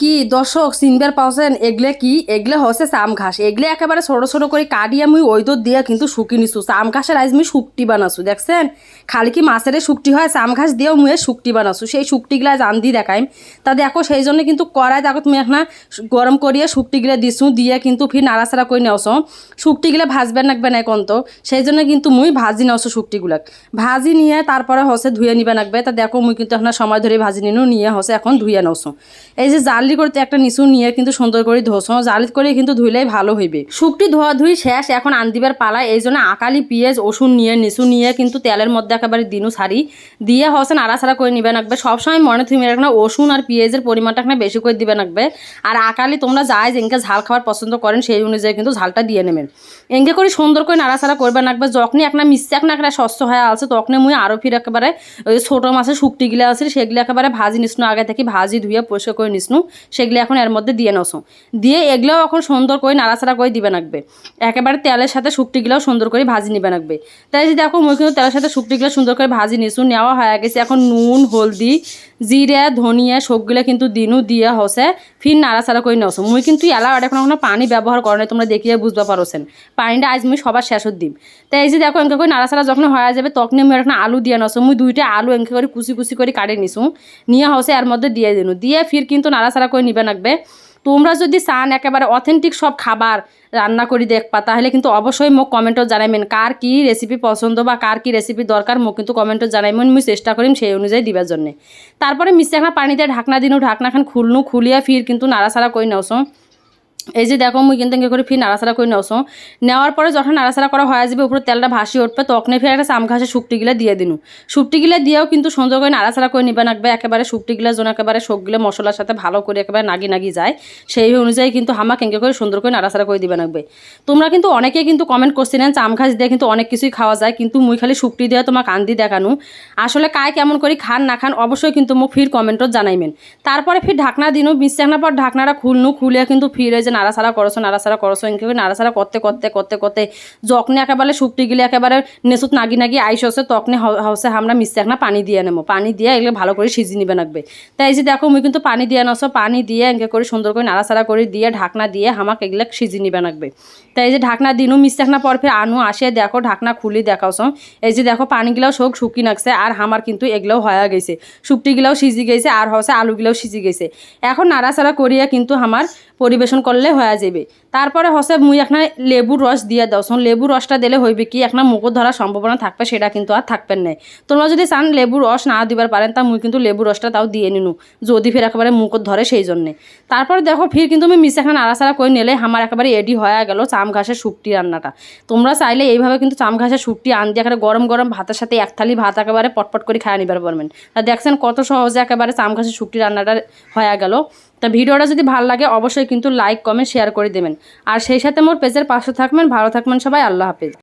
কি? দর্শক চিনবার পাওছেন এগলে কি? এগলে হচ্ছে চাম ঘাস। এগলে একেবারে ছোট ছোট করে কাটিয়ে আমি ওই দর দিয়ে কিন্তু শুকি নিছু। চাম ঘাসের আজ মুই শুকটি বানাছু, দেখছেন? খালি কি মাছের শুকটি হয়, চাম ঘাস দিয়েও মুই শুকটি বানাছু। সেই শুকটিগুলা জান দি দেখাইম। তা দেখো, সেই জন্য কিন্তু কড়াই দেখো তুমি এখন গরম করিয়ে শুকটিগুলা দিছু, দিয়ে কিন্তু ফির নাড়াচাড়া করে নেওছ। শুকটিগুলা ভাজবে নাকবে না কন্ত সেই জন্য কিন্তু মুই ভাজি নেওছো শুকটিগুলাক ভাজি নিয়ে তারপরে হসে ধুয়ে নিবে নাকবে তা দেখো, মুই কিন্তু এখন সময় ধরে ভাজি নিনু, নিয়ে হসে এখন ধুয়ে নেওছো। এই যে জালি করতে একটা নিচু নিয়ে কিন্তু সুন্দর করে ধোছো জালি করে কিন্তু ধুইলেই ভালো হইবে। শুকটি ধোয়া ধুই শেষ, এখন আন্দিবার পালা। এই জন্য আকালি পেঁয়াজ ওষুন নিয়ে, নিচু নিয়ে কিন্তু তেলের মধ্যে একেবারে দিনু সারি দিয়ে হসে নাড়াচাড়া করে নিবে নাকবে সবসময় মনে তুমি রাখনা ওষুন আর পেঁয়াজের পরিমাণটা এখানে বেশি করে দিবে নাকবে আর আকালি তোমরা যাই যেনকে ঝাল খাবার পছন্দ করেন, সেই অনুযায়ী কিন্তু ঝালটা দিয়ে নেবেন। এঙ্গে করে সুন্দর করে নাড়াচাড়া করবে নাকবে যখনই একটা মিশছে এখন একটা শস্য হয়ে আছে তখনই মুই আরও ফির একেবারে ছোটো মাছের শুকটিগুলো আছে, সেগুলো একেবারে ভাজি নিসনু আগে থেকে ভাজি ধুয়ে পরিষ্কার করে নিসনু সেগুলো এখন এর মধ্যে দিয়ে নসো দিয়ে এগুলোও এখন সুন্দর করে নাড়াচাড়া করে দিবে নাকবে। একেবারে তেলের সাথে শুকটিগুলোও সুন্দর করে ভাজি নিবে নাকবে। তাই যদি দেখো মুই কিন্তু তেলের সাথে শুকটিগুলো সুন্দর করে ভাজি নিছু নেওয়া হয়ে গেছে। এখন নুন, হলদি জিরে ধনিয়া সবগুলা কিন্তু দিনু দিয়া হসে ফির নাড়াচাড়া করে নসো মুই কিন্তু এলা আর এখন পানি ব্যবহার করে তোমরা দেখিয়ে বুঝতে পারোছেন পানিটা আজ মুই সবার শেষত দিম। তাই এই যে দেখো, এনকে করে নাড়াচাড়া যখন হয়ে যাবে তখন আমি এখন আলু দিয়ে নসো মুই দুইটা আলু এনকে করে কুচি কুচি করে কাটে নিছু। নিয়ে হসে এর মধ্যে দিয়ে দিনু দিয়ে ফির কিন্তু নাড়াচাড়া করে নিবে নাকবে তোমরা যদি চান একেবারে অথেন্টিক সব খাবার রান্না করি দেখবা, তাহলে কিন্তু অবশ্যই মোক কমেন্টও জানাইবেন, কার কি রেসিপি পছন্দ বা কার কি রেসিপি দরকার মোক কিন্তু কমেন্টও জানাইবেন আমি চেষ্টা করিম সেই অনুযায়ী দিবার জন্য। তারপরে মিশে এখন পানিতে ঢাকনা দিনু, ঢাকনাখান খুলনু, খুলিয়া ফির কিন্তু নাড়াছাড়া করে নেওছো এই যে দেখো, মুই কিন্তু করে ফির নাড়াচাড়া করে নেওছো নেওয়ার পরে যখন নাড়াচাড়া করা হয়ে যাবে উপরে তেলটা ভাসি উঠবে তখন ফির একটা চাম ঘাসে শুকটিগুলো দিয়ে দিনু। শুকটিগুলো দিয়েও কিন্তু সুন্দর করে নাড়াচাড়া করে নিবে নাকবে একেবারে শুকটিগুলো যেন একেবারে সবগুলো মশলার সাথে ভালো করে একেবারে নাগি নাগি যায়, সেই অনুযায়ী কিন্তু হামাক এঙ্গে করে সুন্দর করে নাড়াচাড়া করে দিবে নাকবে তোমরা কিন্তু অনেকেই কিন্তু কমেন্ট করছিলেন চাম ঘাস দিয়ে কিন্তু অনেক কিছুই খাওয়া যায়, কিন্তু মুই খালি শুকটি দিয়ে তোমার কান্দি দেখানো। আসলে কায় কেমন করে খান না খান, অবশ্যই কিন্তু মোক ফির কমেন্টত জানাইবেন। তারপরে ফির ঢাকনা দিনু মিশাকনা পর ঢাকনাটা খুলনু খুলে কিন্তু ফির যে নাড়াচাড়া করছ নাড়াচাড়া করছ, এনকে করে নাড়াচাড়া করতে করতে করতে করতে যখনই একেবারে শুকটি গেলে একেবারে নেচুত নাগি নাগি আইস হচ্ছে তখনই হচ্ছে আমরা মিশাকনা পানি দিয়ে নেব পানি দিয়ে এগুলো ভালো করে সিজি নিবে লাগবে তাই যে দেখো, মুই কিন্তু পানি দিয়ে নছো, পানি দিয়ে এনকে করে সুন্দর করে নাড়াচাড়া করে দিয়ে ঢাকনা দিয়ে হামাক এগুলো সিজি নিবে লাগবে তাই এই যে ঢাকনা দিনু মিশাকনা পর ফির আনু আসে, দেখো ঢাকনা খুলি দেখাওছ। এই যে দেখো, পানিগুলাও সব শুকি নাকছে আর আমার কিন্তু এগুলোও হয়ে গেছে। শুকটিগুলাও সিজি গেছে, আর হচ্ছে আলুগুলাও সিজি গেছে। এখন নাড়াচাড়া করিয়া কিন্তু আমার পরিবেশন করলে হয়ে যাবে তারপরে হচ্ছে মুই এখানে লেবুর রস দিয়ে দাও। লেবুর রসটা দিলে হইবে কি এখন মুখত ধরার সম্ভাবনা থাকবে, সেটা কিন্তু আর থাকবেন নাই। তোমরা যদি চান লেবুর রস না দিবার পারেন, তা মুই কিন্তু লেবুর রসটা তাও দিয়ে নিনু, যদি ফের একেবারে মুখত ধরে সেই জন্যে। তারপরে দেখো, ফির কিন্তু আমি মিশে এখানে নাড়াচাড়া করে নিলে আমার একেবারে এডি হয়ে গেল চাম ঘাসের শুকটি রান্নাটা। তোমরা চাইলে এইভাবে কিন্তু চাম ঘাসের শুকটি আন দিয়ে একেবারে গরম গরম ভাতের সাথে এক থালি ভাত একেবারে পটপট করে খাওয়া নিবার পারবেন। তা দেখছেন কত সহজে একেবারে চাম ঘাসের শুকটি রান্নাটা হয়ে গেল। তা ভিডিওটা যদি ভালো লাগে, অবশ্যই কিন্তু লাইক কমেন্ট শেয়ার করে দেবেন। আর সেই সাথে মোর পেজের পাশে থাকবেন। ভালো থাকবেন সবাই। আল্লাহ হাফেজ।